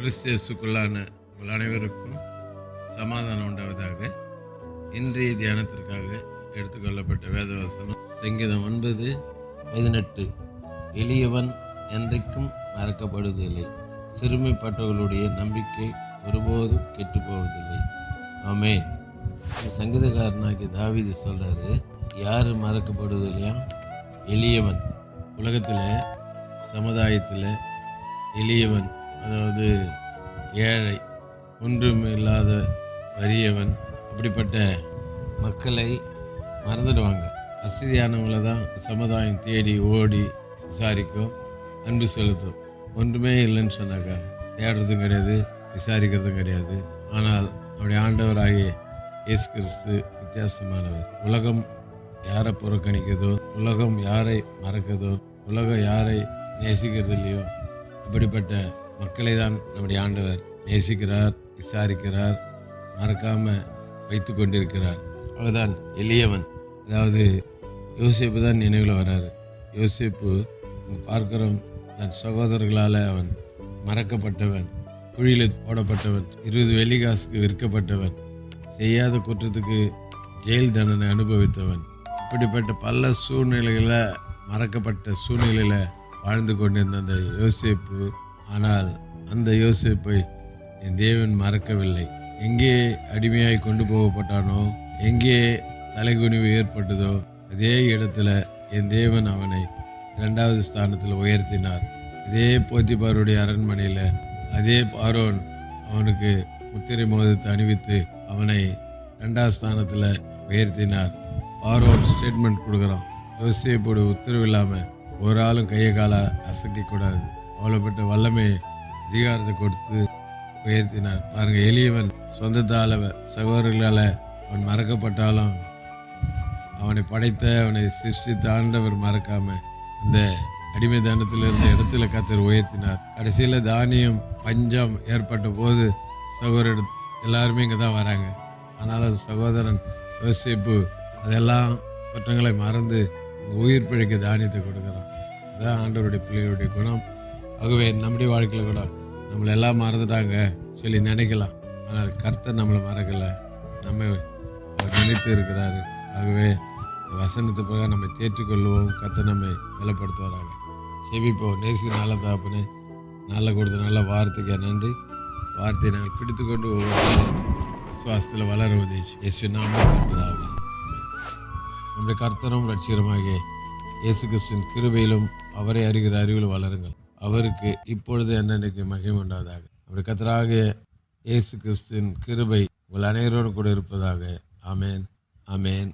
கிறிஸ்தியஸுக்குள்ளான உங்கள் அனைவருக்கும் சமாதானம் உண்டாவதாக. இன்றைய தியானத்திற்காக எடுத்துக்கொள்ளப்பட்ட வேதவசனம் சங்கீதம் ஒன்பது பதினெட்டு. எளியவன் என்றைக்கும் மறக்கப்படுவதில்லை. சிறுமைப்பட்டவர்களுடைய நம்பிக்கை ஒருபோதும் கெட்டு போவதில்லை ஆமென். இந்த சங்கீதக்காரனாகி தாவீது சொல்கிறாரு யார் மறக்கப்படுவது இல்லையா எளியவன். உலகத்தில் சமுதாயத்தில் எளியவன் அதாவது ஏழை ஒன்றும் இல்லாத வறியவன் அப்படிப்பட்ட மக்களை மறந்துடுவாங்க. வசதியானவங்களை தான் சமுதாயம் தேடி ஓடி விசாரிக்கும். அன்பு செலுத்தும். ஒன்றுமே இல்லைன்னு சொன்னாக்கா தேடுறதும் கிடையாது விசாரிக்கிறதும் கிடையாது. ஆனால் அவருடைய ஆண்டவராகிய இயேசு கிறிஸ்து வித்தியாசமானவர். உலகம் யாரை புறக்கணிக்கிறதோ உலகம் யாரை மறக்குதோ உலகம் யாரை நேசிக்கிறது இல்லையோ அப்படிப்பட்ட மக்களை தான் நம்முடைய ஆண்டவர் நேசிக்கிறார் விசாரிக்கிறார் மறக்காமல் வைத்து கொண்டிருக்கிறார். அவர்தான் எளியவன். அதாவது யோசிப்பு தான் நினைவில் வராரு. யோசிப்பு பார்க்கிறோம் தன் சகோதரர்களால் அவன் மறக்கப்பட்டவன் குழியில் போடப்பட்டவன் இருபது வெள்ளிகாசுக்கு விற்கப்பட்டவன் செய்யாத குற்றத்துக்கு ஜெயில் தண்டனை அனுபவித்தவன் இப்படிப்பட்ட பல சூழ்நிலைகளில் மறக்கப்பட்ட சூழ்நிலையில் வாழ்ந்து கொண்டிருந்த அந்த யோசிப்பு ஆனால் அந்த யோசிப்பை என் தேவன் மறக்கவில்லை. எங்கே அடிமையாய் கொண்டு போகப்பட்டானோ எங்கே தலைகுனிவு ஏற்பட்டதோ அதே இடத்துல என் தேவன் அவனை இரண்டாவது ஸ்தானத்தில் உயர்த்தினார். இதே போத்திபாருடைய அரண்மனையில் அதே பாரோன் அவனுக்கு முத்திரை மோதத்தை அணிவித்து அவனை ரெண்டாவது ஸ்தானத்தில் உயர்த்தினார். பாரோன் ஸ்டேட்மெண்ட் கொடுக்குறான். யோசிப்போட உத்தரவு இல்லாமல் ஒரு ஆளும் கையை காலை அசைக்க கூடாது அவ்வளோப்பட்ட வல்லமை அதிகாரத்தை கொடுத்து உயர்த்தினார். பாருங்கள் எளியவன் சொந்தத்தால் சகோதரர்களால் அவன் மறக்கப்பட்டாலும் அவனை படைத்த அவனை சிருஷ்டித்த ஆண்டவர் மறக்காம இந்த அடிமைதானத்தில் இருந்த இடத்துல கத்தர் உயர்த்தினார். கடைசியில் தானியம் பஞ்சம் ஏற்பட்ட போது சகோதரர் எல்லாருமே இங்கே தான் வராங்க. ஆனாலும் சகோதரன் யோசிப்பு அதெல்லாம் குற்றங்களை மறந்து உயிர் பிழைக்க தானியத்தை கொடுக்குறான். அதுதான் ஆண்டவருடைய பிள்ளைகளுடைய குணம். ஆகவே நம்முடைய வாழ்க்கையில் கூட நம்மளை எல்லாம் மறந்துட்டாங்க சொல்லி நினைக்கலாம். ஆனால் கர்த்தர் நம்மளை மறக்கலை. நம்ம அவர் நினைத்து இருக்கிறாரு. ஆகவே வசனத்து பிறகு நம்மை தேற்றிக்கொள்வோம் கத்தை நம்மை பலப்படுத்துவாராங்க செவிப்போம் நேசிக்கு நல்ல தாப்புன்னு நல்ல கொடுத்த நல்ல வார்த்தைக்கு நன்றி. வார்த்தையை நாங்கள் பிடித்துக்கொண்டு கொண்டு விசுவாசத்தில் வளர உதவிச்சு இயேசு நாமத்திற்குதாவே நம்முடைய கர்த்தரும் ரட்சிகரமாகிய இயேசு கிறிஸ்தின் கிருபையிலும் அவரை அறிகிற அறிவில் வளருங்கள். அவருக்கு இப்பொழுது என்னென்னைக்கு மகிமை உண்டாவதாக. அப்படி கத்தராக இயேசு கிறிஸ்துவின் கிருபை உங்கள் அனைவரோடு கூட இருப்பதாக. அமேன் அமேன்